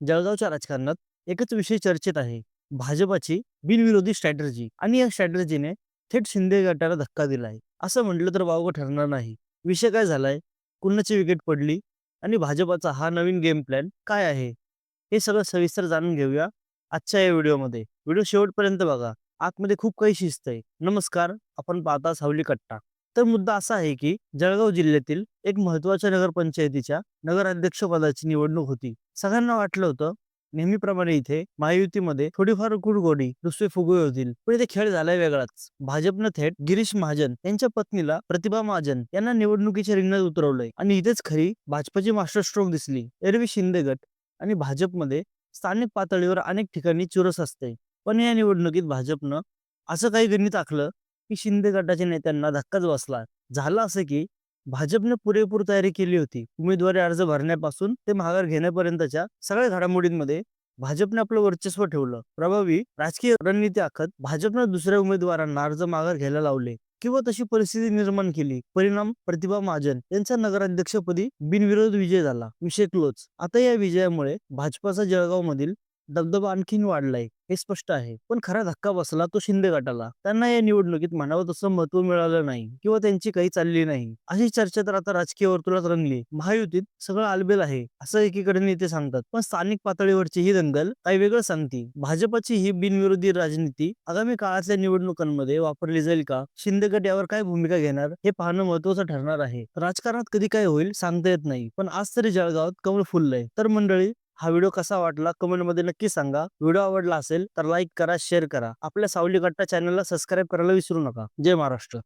जळगावच्या राजकारणात एकच विषय चर्चेत आहे. भाजपाची बिनविरोधी स्ट्रॅटर्जी आणि या स्ट्रॅटर्जीने थेट शिंदे गटाला धक्का दिलाय असं म्हटलं तर वावगं ठरणार नाही. विषय काय झालाय? कुणाची विकेट पडली? आणि भाजपाचा हा नवीन गेम प्लॅन काय आहे? हे सगळं सविस्तर जाणून घेऊया आजच्या या व्हिडिओमध्ये. व्हिडिओ शेवटपर्यंत बघा. आतमध्ये खूप काही शिस्त आहे. नमस्कार. आपण पाहता सावली कट्टा. तर मुद्दा असा आहे की जळगाव जिल्ह्यातील एक महत्त्वाच्या नगरपंचायतीच्या नगराध्यक्षपदाची निवडणूक होती. सगळ्यांना वाटलं होतं नेहमीप्रमाणे इथे महायुतीमध्ये थोडीफार कुडगोडी दुसरे फुगवे होतील पण इथे खेळ झालाय वेगळाच. भाजपनं थेट गिरीश महाजन यांच्या पत्नीला प्रतिभा महाजन यांना निवडणुकीच्या रिंगणात उतरवलंय. आणि इथेच खरी भाजपची मास्टर स्ट्रोक दिसली. एरवी शिंदे गट आणि भाजपमध्ये स्थानिक पातळीवर अनेक ठिकाणी चुरस असते. पण या निवडणुकीत भाजपनं असं काही गणित आखलं की शिंदे गटाच्या नेत्यांना धक्काच बसला. झालं असं की भाजपने पुरेपूर तयारी केली होती. उमेदवारी अर्ज भरण्यापासून ते माघार घेण्यापर्यंतच्या सगळ्या घडामोडींमध्ये भाजपने आपलं वर्चस्व ठेवलं. प्रभावी राजकीय रणनीती आखत भाजपनं दुसऱ्या उमेदवारांना अर्ज माघार घ्यायला लावले किंवा तशी परिस्थिती निर्माण केली. परिणाम प्रतिभा महाजन यांचा नगराध्यक्षपदी बिनविरोध विजय झाला. विषय क्लोज. आता या विजयामुळे भाजपाचा जळगाव मधील दबदबा आणखीन वाढलाय हे स्पष्ट आहे. पण खरा धक्का बसला तो शिंदे गटाला. त्यांना या निवडणुकीत म्हणावं तसं महत्त्व मिळालं नाही किंवा त्यांची काही चालली नाही. अशी चर्चा तर आता राजकीय वर्तुळात रंगली महायुतीत सगळं आलबेल आहे असं एकीकडे नेते सांगतात. पण स्थानिक पातळीवरची ही दंगल काही वेगळं सांगते भाजपाची ही बिनविरोधी राजनीती आगामी काळातल्या निवडणुकांमध्ये वापरली जाईल का? शिंदे गट यावर काय भूमिका घेणार? हे पाहणं महत्वाचं ठरणार आहे. राजकारणात कधी काय होईल सांगता येत नाही. पण आज तरी जळगावात कमळ फुललंय. तर मंडळी हा व्हिडिओ कसा वाटला कमेंटमध्ये नक्की सांगा. व्हिडिओ आवडला असेल तर लाईक करा शेअर करा. आपल्या सावली कट्टा चॅनलला सबस्क्राईब करायला विसरू नका. जय महाराष्ट्र.